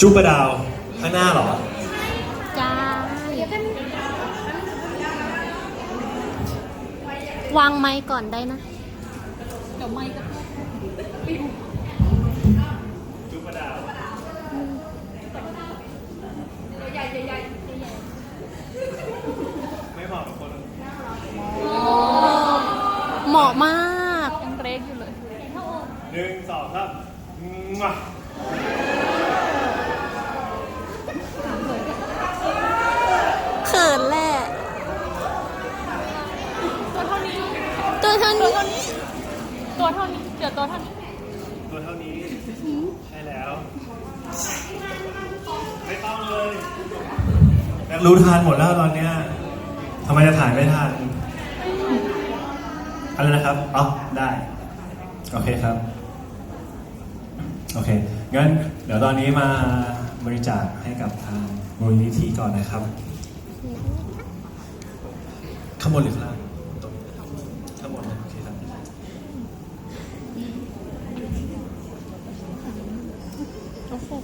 จุ๊บปะดาวข้างหน้าเหรอ จ้าวางไม้ก่อนได้นะ เดี๋ยวไม่ก็จุ๊บปะดาวใหญ่ใหญ่ไม่บอกทุกคนเหมาะมากยังเล็กอยู่เลยหนึ่งสองสามมา เขินแหละ ตัวเท่านี้ ตัวเท่า ตัว นี้ เท่านี้ ตัวเท่านี้ เดี๋ยวตัวเท่านี้ ตัวเท่านี้ ใช่แล้ว ไม่ต้องเลยแม็กรู้ทานหมดแล้วตอนเนี้ยทำไมจะถ่ายไม่ทันอะไรนะครับอ๋อได้ โอเคครับ โอเค งั้น เดี๋ยวตอนนี้มาบริจาคให้กับทางมูลนิธิก่อนนะครับ ข้างบนหรือข้างล่างตรงข้างบนนะโอเคครับ คร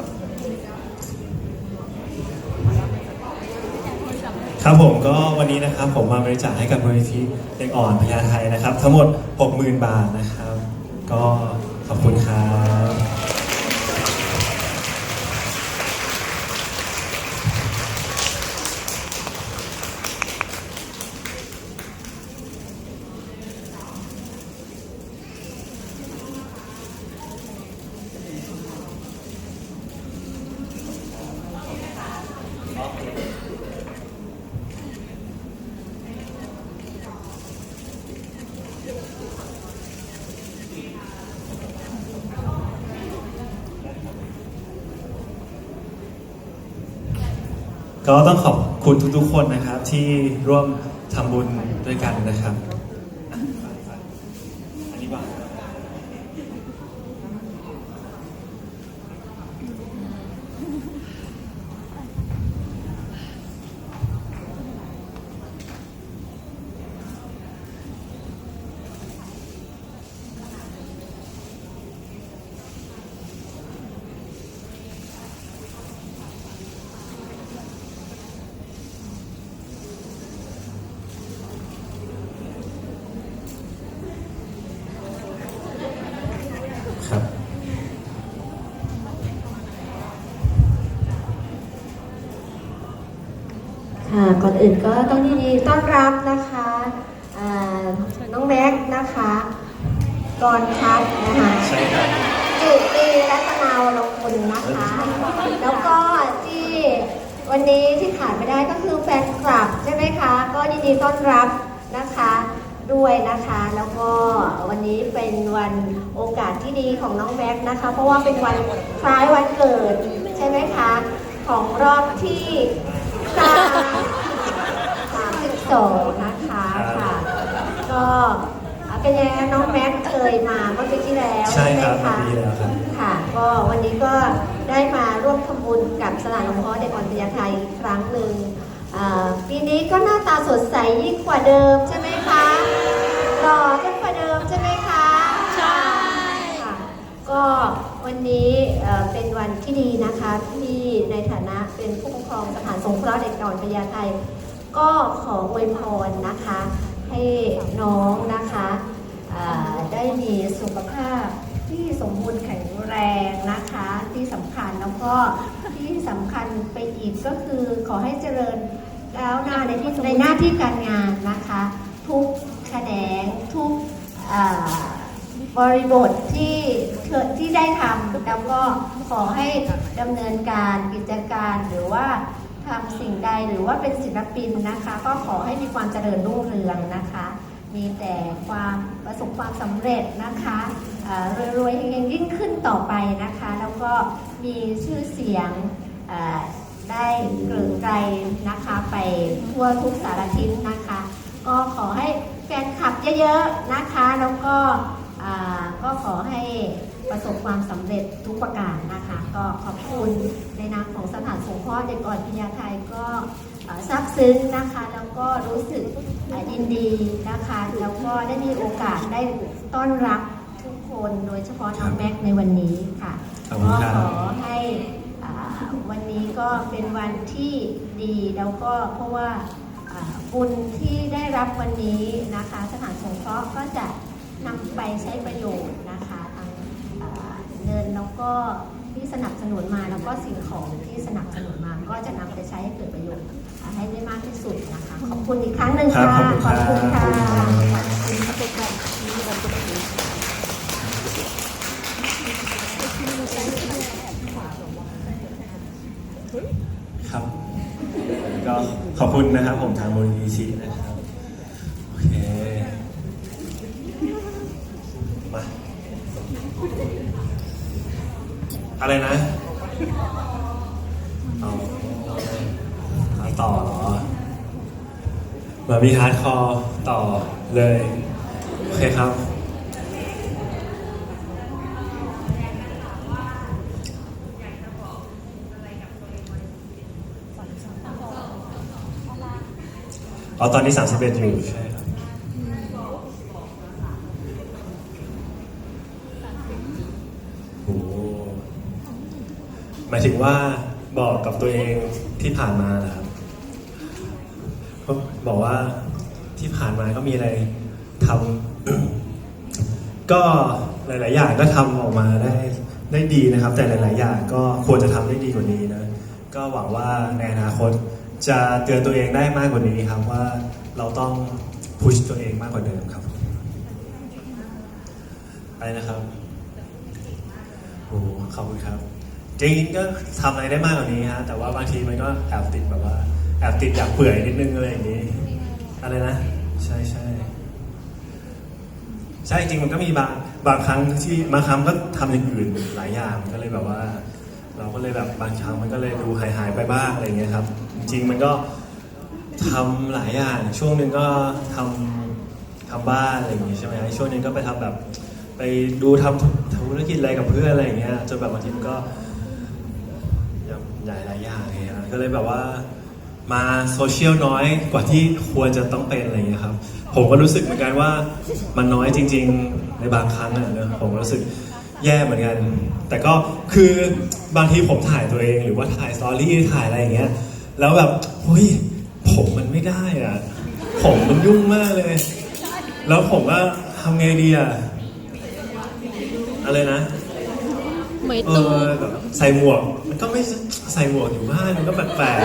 ับ ครับผมก็วันนี้นะครับผมมาบริจาคให้กับมูลนิธิเด็กอ่อนพญาไทนะครับ ทั้งหมด 60,000 บาทนะครับ ก็ขอบคุณครับ ก็ต้องขอบคุณทุกๆคนนะครับที่ร่วมทำบุญด้วยกันนะครับอะอันนี้วางครับ ค่ะ ก่อนอื่นก็ต้องยินดีต้อนรับนะคะน้องแม็กนะคะกรพัฒน์นะคะใช่ครับจุตีรัตนาวรคุณนะคะ แล้วก็ที่วันนี้ที่ขาดไม่ได้ก็คือแฟนคลับใช่ไหมคะ ก็ยินดีต้อนรับนะคะด้วยนะคะ แล้วก็วันนี้เป็นวันโอกาสที่ดีของน้องแม็กนะคะ เพราะว่าเป็นวันคล้ายวันเกิดใช่ไหมคะ ของรอบที่สามามสิบสองนะคะค่ะ ก็เป็นยังไงคะน้องแม็กซ์เคยมาเมื่อปีที่แล้วใช่ครับไหมมาคะดีแล้วครับค่ะ ก็วันนี้ก็ได้มาร่วมทำบุญกับสถานสงเคราะห์เด็กอ่อนพญาไทอีกครั้งหนึ่งอ่าปีนี้ก็หน้าตาสดใสยิ่งกว่าเดิมใช่ไหมคะหล่อขึ้นกว่าเดิมใช่ไหมคะใช่ค่ะก็วันนี้เอ่อเป็นวันที่ดีนะคะที่ในฐานะเป็นผู้ปกครองสถานสงเคราะห์เด็กอ่อนพญาไท ก็ขออวยพรนะคะ ให้น้องนะคะได้มีสุขภาพที่สมบูรณ์แข็งแรงนะคะ ที่สำคัญแล้วก็ที่สำคัญไปอีกก็คือขอให้เจริญก้วหน้าในที่ในหน้าที่การงานนะคะ ทุกแขนงทุกบริบทที่ที่ได้ทำแล้วก็ขอให้ดำเนินการกิจการหรือว่า ทำสิ่งใดหรือว่าเป็นศิลปินนะคะ ก็ขอให้มีความเจริญรุ่งเรืองนะคะ มีแต่ความประสบความสำเร็จนะคะรวยๆเฮงยิ่งขึ้นต่อไปนะคะ แล้วก็มีชื่อเสียงได้เกลื่อนไกลนะคะไปทั่วทุกสารทิศนะคะ ก็ขอให้แฟนคลับเยอะๆนะคะ แล้วก็ก็ขอให้ ประสบความสำเร็จทุกประการนะคะ ก็ขอบคุณในนามของสถานสงเคราะห์เด็กอ่อนพิญญาไทยก็อ่าซาบซึ้งนะคะ แล้วก็รู้สึกอ่ายินดีนะคะ แล้วก็ได้มีโอกาสได้ต้อนรับทุกคนโดยเฉพาะน้องแม็กซ์ในวันนี้ค่ะขอบคุณก็ครับขอให้อ่าวันนี้ก็เป็นวันที่ดีแล้วก็เพราะว่าอ่าบุญที่ได้รับวันนี้นะคะ สถานสงเคราะห์ก็จะนำไปใช้ประโยชน์นะคะทางอ่าเงินแล้ว ก็ที่สนับสนุนมาแล้วก็สิ่งของที่สนับสนุนมา ก็จะนำไปใช้ให้เกิดประโยชน์อ่าให้ได้มากที่สุดนะคะขอบคุณอีกครั้งหนึ่งครับค่ะขอบคุณครับค่ะครับ ก็ขอบคุณนะครับผมทางมูลนิธินะครับ โอเค มา อะไรนะเอาเอาต่อเหรอเหมือนมีฮาร์ดคอร์ต่อเลย โอเคครับ อ๋อ ตอนนี้ 31 อยู่ใช่ครับโอ้โหห มายถึงว่าบอกกับตัวเองที่ผ่านมานะครับก็บอกว่าที่ผ่านมาก็มีอะไรทำก็หลาย ๆ อย่างก็ทำออกมาได้ได้ดีนะครับ แต่หลาย ๆ อย่างก็ควรจะทำได้ดีกว่านี้นะก็หวังว่าในอนาคตจะเตือนตัวเองได้มากกว่านี้ครับว่าเราต้องพุชตัวเองมากกว่าเดิมครับไปนะครับโอ้ขอบคุณครับ จริงก็ทำอะไรได้มากกว่านี้ฮะแต่ว่าบางทีมันก็แอบติดแบบว่าแอบติดอยากเปื่อยนิดนึงอะไรอย่างนี้ อะไรนะ ใช่ใช่ใช่จริงมันก็มีบางบางครั้งที่บางครั้งก็ทำอย่างอื่นหลายอย่างก็เลยแบบว่า เราก็เลยแบบบางครั้งมันก็เลยดูหายหายไปบ้างอะไรเงี้ยครับ จริงมันก็ทำหลายอย่างช่วงหนึ่งก็ทำทำบ้านอะไรอย่างงี้ใช่ไหมช่วงหนึงก็ไปทำแบบ ไปดูทำธุรกิจอะไรกับเพื่อนอะไรอย่างเงี้ยจนแบบบางทีมันก็ หญ่หลายอย่างอย่างเงี้ยก็เลยแบบว่ามาโซเชียลน้อยกว่าที่ควรจะต้องเป็นอะไรอย่างเงี้ยครับ ผมก็รู้สึกเหมือนกันว่ามันน้อยจริง ๆ ในบางครั้งอะเนอะผมรู้สึกแย่เหมือนกัน แต่ก็คือบางทีผมถ่ายตัวเองหรือว่าถ่ายสตอรี่ถ่ายอะไรอย่างเงี้ย แล้วแบบเฮ้ยผมมันไม่ได้อะ ผมมันยุ่งมากเลย แล้วผมก็ทำไงดีอะ อะไรนะ มยเอตูอแบบใส่หมวก มันก็ไม่ใส่หมวกอยู่บ้านมันก็แปลก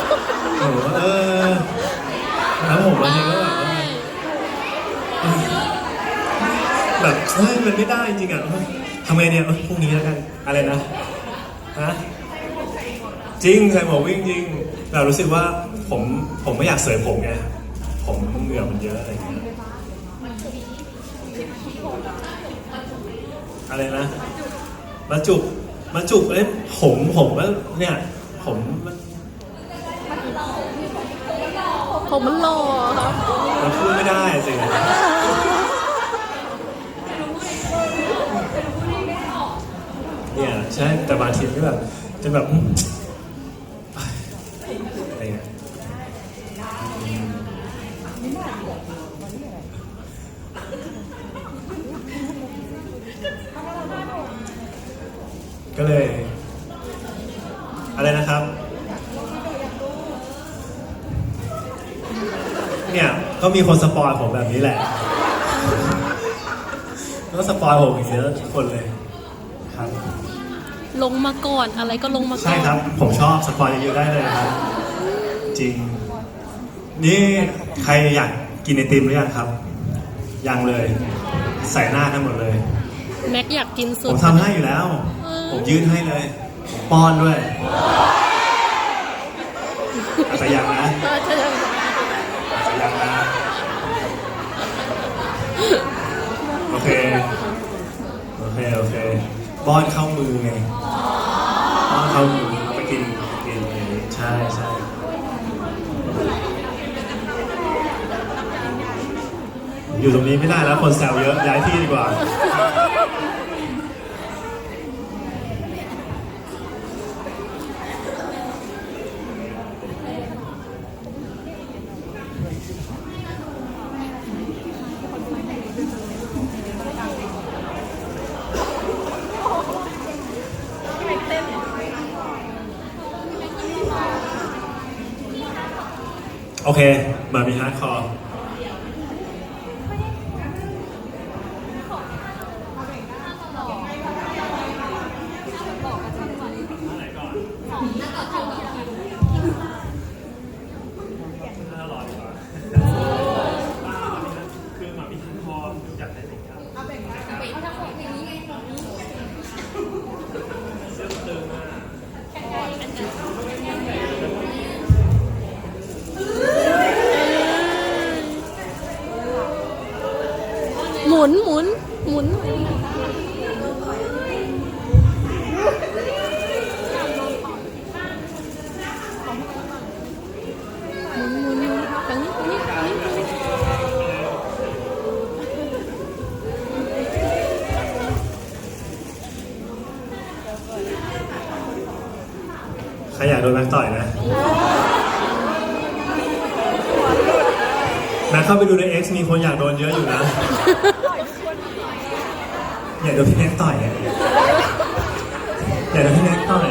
ๆผมว่าเออแล้วผมบางทีก็แบบว่า แบบเฮ้ยมันไม่ได้จริงอะเฮ้ยทำไงเนี่ยเอ้ยพรุ่งนี้แล้วกัน อะไรนะฮะจริงใส่หมวกวิ่งจริงแต่รู้สึกว่าผมผมไม่อยากเสยผมไงผมเหงื่อมันเยอะอะไรอย่างเงี้ยอะไรนะ มาจุกมาจุกเอ้ยผมผมก็เนี่ยผมมันผมมันหล่อครับมันพูดไม่ได้สิเนี่ยใช่แต่บางทีก็แบบจะแบบอืมอะไรเงี้ยก็เลย อะไรนะครับ เนี่ยก็มีคนสปอยผมแบบนี้แหละก็สปอยผมอีกเยอะทุกคนเลยครับ ลงมาก่อนอะไรก็ลงมาก่ใช่อนครับ ผมชอบสปอยเยอะๆได้เลยครับ จริง นี่ใครอยากกินไอติมหรือยังครับ ยังเลย ใส่หน้ากันหมดเลย แม็กอยากกินสุผด มทำให้อยู่แล้ว เออ ผมยื่นให้เลย ป้อนด้วยอาจจะยังนะเออจะ อาจจะยังนะ โอ เค โอเค โอเคป้อนเข้ามือไงป้อนเข้ามือเอาไปกินไปกินอะไรอย่างงี้ใช่ใช่อยู่ตรงนี้ไม่ได้แล้วคนแซวเยอะย้ายที่ดีกว่า โอเค มามีฮาร์ดคอร์ มุนหมุนหมุนหมุนหมุนหมุนทางนี้ทางนี้ทางนี้ใครอยากโดนแม็กต่อยนะแม็กเข้าไปดูใน X มีคนอยากโดนเยอะอยู่นะ อย่าโดนพี่แม็กต่อยอะอยาโดนพี่แม็กต่อย